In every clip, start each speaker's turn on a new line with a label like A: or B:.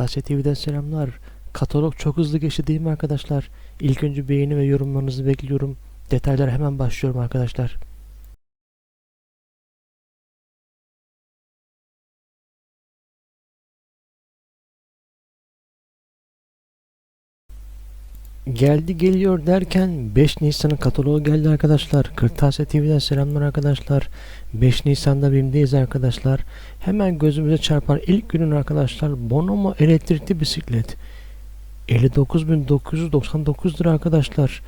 A: Kırtasiye TV'den selamlar. Katalog çok hızlı geçti değil mi arkadaşlar? İlk önce beğeni ve yorumlarınızı bekliyorum. Detaylar hemen başlıyorum arkadaşlar. Geldi geliyor derken 5 Nisan'ın kataloğu geldi arkadaşlar. Kırtasiye TV'den selamlar arkadaşlar. 5 Nisan'da BİM'deyiz arkadaşlar. Hemen gözümüze çarpan ilk günün arkadaşlar Bonomo elektrikli bisiklet. 59.999 lira arkadaşlar.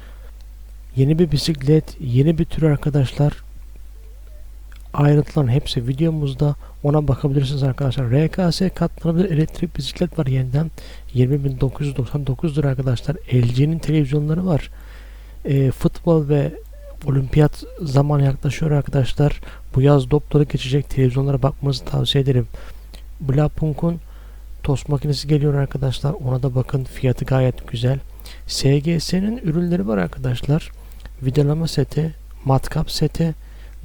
A: Yeni bir bisiklet, yeni bir tür arkadaşlar. Ayrıntıların hepsi videomuzda. Ona bakabilirsiniz arkadaşlar. RKS katlanabilir elektrik bisiklet var yeniden. 20.999 lira arkadaşlar. LG'nin televizyonları var. E, futbol ve olimpiyat zamanı yaklaşıyor arkadaşlar. Bu yaz dolu geçecek televizyonlara bakmanızı tavsiye ederim. Blapunk'un tost makinesi geliyor arkadaşlar. Ona da bakın. Fiyatı gayet güzel. SGS'nin ürünleri var arkadaşlar. Vidalama seti, matkap seti,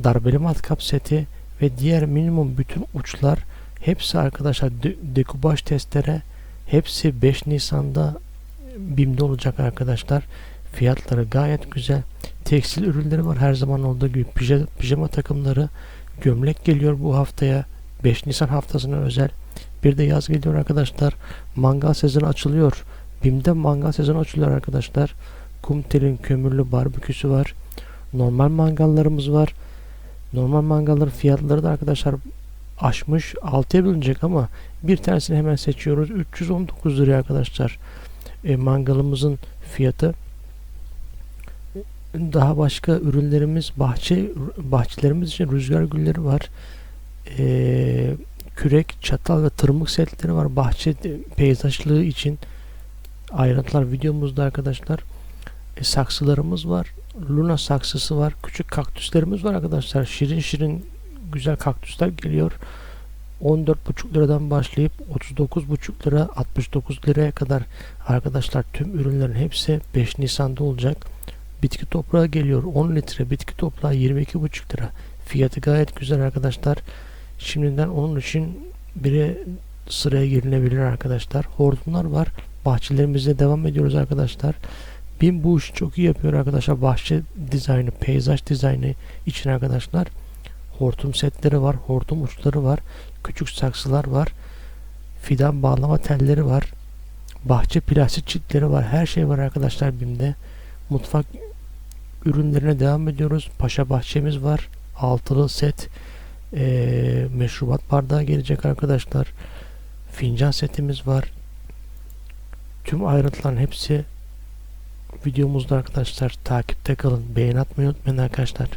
A: darbeli matkap seti ve diğer minimum bütün uçlar hepsi arkadaşlar de- dekubaj testere hepsi 5 Nisan'da BİM'de olacak arkadaşlar. Fiyatları gayet güzel. Tekstil ürünleri var her zaman olduğu gibi. Pijama, pijama takımları, gömlek geliyor bu haftaya. 5 Nisan haftasına özel. Bir de yaz geliyor arkadaşlar. Mangal sezonu açılıyor. BİM'de mangal sezonu açılıyor arkadaşlar. Kumtel'in kömürlü barbeküsü var. Normal mangallarımız var. Normal mangalların fiyatları da arkadaşlar aşmış 6'ya bölünecek ama bir tanesini hemen seçiyoruz. 319 liraya arkadaşlar. E, mangalımızın fiyatı daha başka ürünlerimiz bahçe bahçelerimiz için rüzgar gülleri var. E, kürek, çatal ve tırmık setleri var. Bahçe peyzajlığı için ayrıntılar videomuzda arkadaşlar. E, saksılarımız var. Luna saksısı var. Küçük kaktüslerimiz var arkadaşlar. Şirin şirin güzel kaktüsler geliyor. 14,5 liradan başlayıp 39,5 lira 69 liraya kadar arkadaşlar tüm ürünlerin hepsi 5 Nisan'da olacak. Bitki toprağı geliyor 10 litre bitki toprağı 22,5 lira. Fiyatı gayet güzel arkadaşlar. Şimdiden onun için biri sıraya girilebilir arkadaşlar. Hortumlar var. Bahçelerimizde devam ediyoruz arkadaşlar. BİM bu işi çok iyi yapıyor arkadaşlar. Bahçe dizaynı, peyzaj dizaynı için arkadaşlar. Hortum setleri var, hortum uçları var, küçük saksılar var, fidan bağlama telleri var, bahçe plastik çitleri var. Her şey var arkadaşlar BİM'de. Mutfak ürünlerine devam ediyoruz. Paşa bahçemiz var. Altılı set eee, meşrubat bardağı gelecek arkadaşlar. Fincan setimiz var. Tüm ayrıntıların hepsi videomuzda arkadaşlar. Takipte kalın. Beğen atmayı unutmayın arkadaşlar.